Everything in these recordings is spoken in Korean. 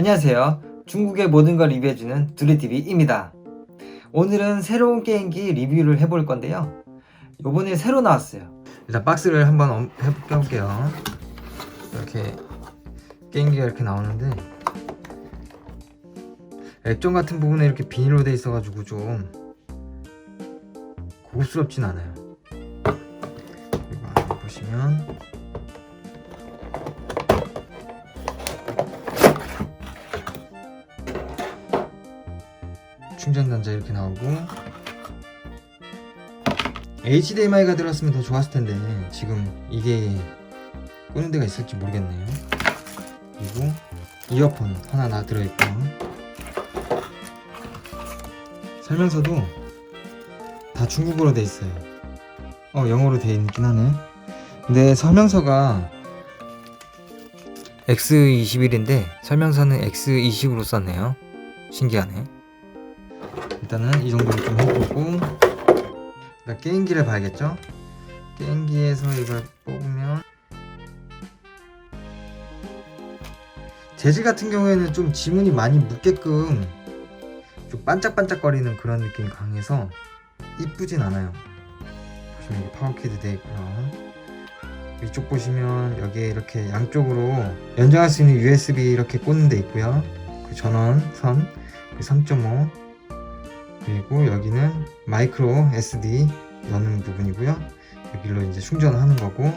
안녕하세요. 중국의 모든 걸 리뷰해주는 두리TV입니다. 오늘은 새로운 게임기 리뷰를 해볼 건데요. 요번에 새로 나왔어요. 일단 박스를 한번 엄- 해- 껴볼게요. 이렇게 게임기가 이렇게 나오는데 액정 같은 부분에 이렇게 비닐로 돼 있어가지고 좀 고급스럽진 않아요. 안에 보시면 충전 단자 이렇게 나오고 HDMI가 들었으면 더 좋았을 텐데 지금 이게 끄는 데가 있을지 모르겠네요. 그리고 이어폰 하나 나 들어있고 설명서도 다 중국어로 돼 있어요. 어 영어로 돼 있긴 하네. 근데 설명서가 X21인데 설명서는 X20으로 썼네요. 신기하네. 일단은 이 정도로 좀 해보고 일단 게임기를 봐야겠죠? 게임기에서 이걸 뽑으면 재질 같은 경우에는 좀 지문이 많이 묻게끔 좀 반짝반짝거리는 그런 느낌이 강해서 이쁘진 않아요. 보시면 파워키드 되어 있고요. 위쪽 보시면 여기에 이렇게 양쪽으로 연장할 수 있는 USB 이렇게 꽂는 데 있고요. 그 전원 선, 그3.5 그리고 여기는 마이크로 SD 넣는 부분이고요. 여기로 이제 충전하는 거고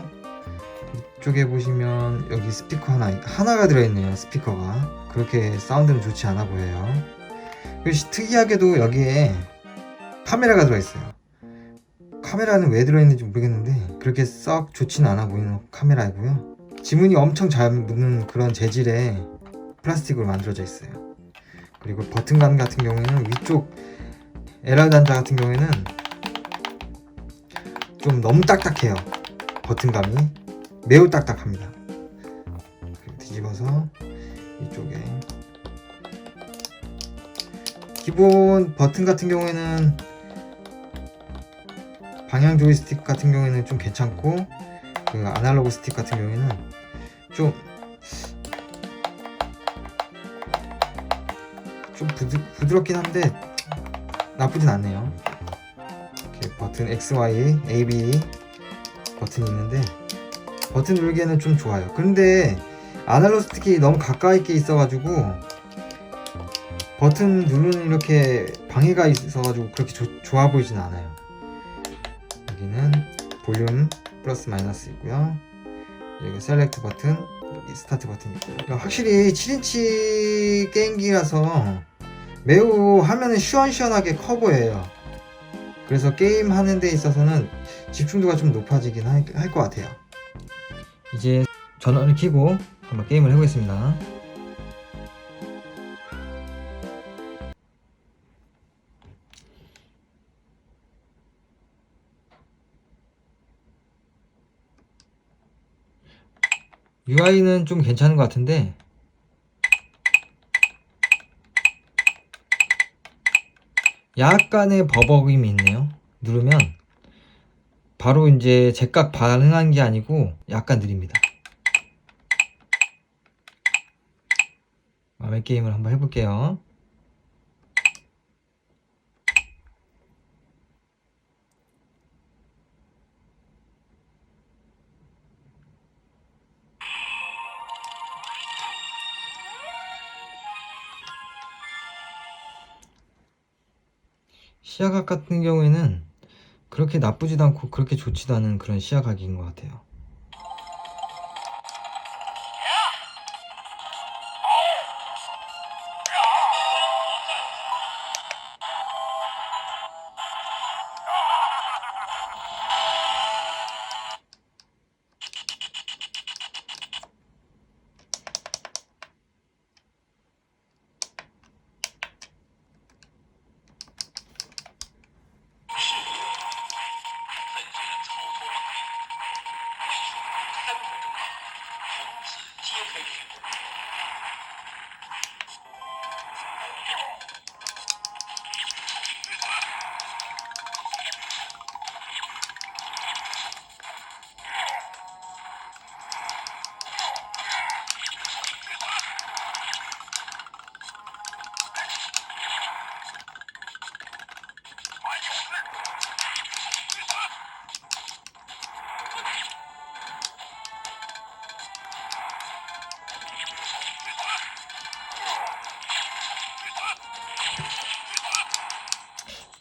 이쪽에 보시면 여기 스피커 하나 하나가 들어있네요. 스피커가 그렇게 사운드는 좋지 않아 보여요. 특이하게도 여기에 카메라가 들어있어요. 카메라는 왜 들어있는지 모르겠는데 그렇게 썩 좋지는 않아 보이는 카메라이고요. 지문이 엄청 잘 묻는 그런 재질의 플라스틱으로 만들어져 있어요. 그리고 버튼감 같은 경우에는 위쪽 LR 단자 같은 경우에는 좀 너무 딱딱해요. 버튼감이 매우 딱딱합니다. 뒤집어서 이쪽에 기본 버튼 같은 경우에는 방향 조이스틱 같은 경우에는 좀 괜찮고 그 아날로그 스틱 같은 경우에는 좀 좀 부드, 부드럽긴 한데 나쁘진 않네요. 이렇게 버튼 X, Y, A, B 버튼이 있는데 버튼 누르기에는 좀 좋아요. 그런데 아날로그 스틱이 너무 가까이 있게 있어가지고 버튼 누르는 이렇게 방해가 있어가지고 그렇게 조- 좋아 보이진 않아요. 여기는 볼륨 플러스 마이너스 있고요. 여기 셀렉트 버튼, 스타트 버튼 있고요. 확실히 7인치 게임기라서 매우 화면은 시원시원하게 커 보여요. 그래서 게임 하는 데 있어서는 집중도가 좀 높아지긴 할 것 같아요. 이제 전원을 켜고 한번 게임을 해보겠습니다. UI는 좀 괜찮은 것 같은데 약간의 버벅임이 있네요. 누르면 바로 이제 제각 반응한 게 아니고 약간 느립니다. 마음의 게임을 한번 해볼게요. 시야각 같은 경우에는 그렇게 나쁘지도 않고 그렇게 좋지도 않은 그런 시야각인 것 같아요.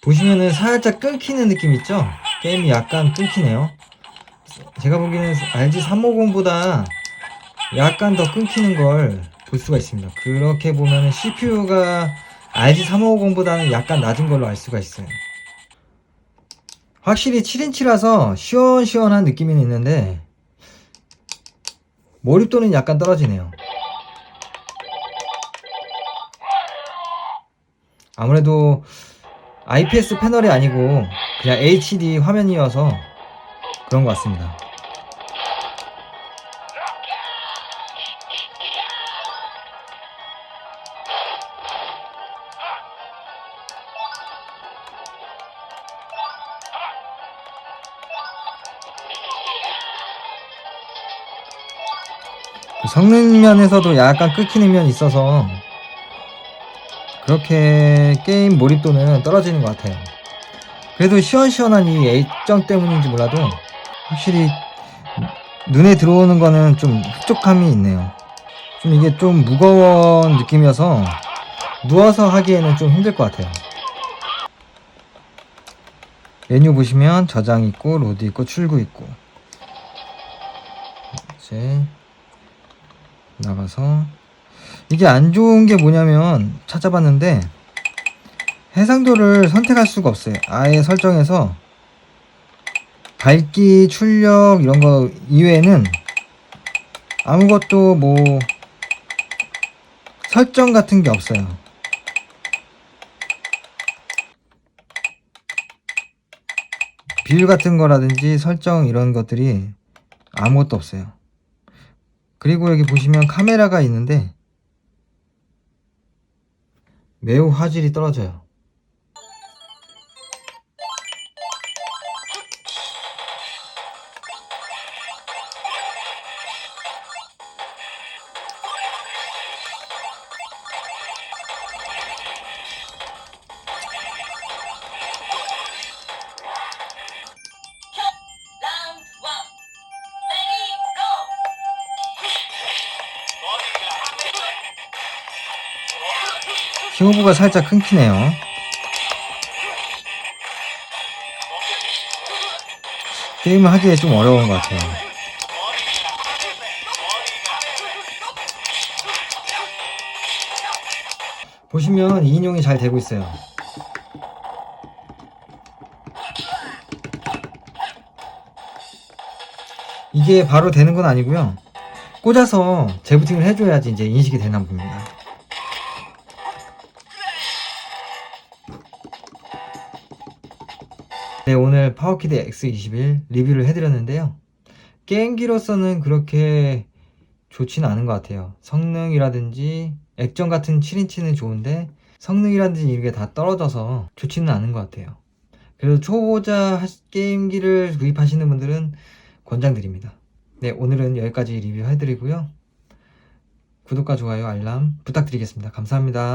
보시면은 살짝 끊기는 느낌 있죠? 게임이 약간 끊기네요. 제가 보기에는 RG350보다 약간 더 끊기는 걸 볼 수가 있습니다. 그렇게 보면은 CPU가 RG350보다는 약간 낮은 걸로 알 수가 있어요. 확실히 7인치라서 시원시원한 느낌이 있는데 몰입도는 약간 떨어지네요. 아무래도 IPS 패널이 아니고 그냥 HD 화면이어서 그런 것 같습니다. 성능 면에서도 약간 끊기는 면이 있어서 그렇게 게임 몰입도는 떨어지는 것 같아요. 그래도 시원시원한 이 액정 때문인지 몰라도 확실히 눈에 들어오는 거는 좀 흡족함이 있네요. 좀 이게 좀 무거운 느낌이어서 누워서 하기에는 좀 힘들 것 같아요. 메뉴 보시면 저장 있고 로드 있고 출구 있고 이제 나가서 이게 안 좋은 게 뭐냐면 찾아봤는데 해상도를 선택할 수가 없어요. 아예 설정해서 밝기, 출력 이런 거 이외에는 아무것도 뭐 설정 같은 게 없어요. 비율 같은 거라든지 설정 이런 것들이 아무것도 없어요. 그리고 여기 보시면 카메라가 있는데 매우 화질이 떨어져요. 키보드가 살짝 끊기네요. 게임을 하기에 좀 어려운 것 같아요. 보시면 2인용이 잘 되고 있어요. 이게 바로 되는 건 아니고요. 꽂아서 재부팅을 해줘야지 이제 인식이 되나 봅니다. 파워키드 X21 리뷰를 해드렸는데요. 게임기로서는 그렇게 좋지는 않은 것 같아요. 성능이라든지 액정 같은 7인치는 좋은데 성능이라든지 이게 다 떨어져서 좋지는 않은 것 같아요. 그래도 초보자 하- 게임기를 구입하시는 분들은 권장드립니다. 네, 오늘은 여기까지 리뷰해드리고요. 구독과 좋아요, 알람 부탁드리겠습니다. 감사합니다.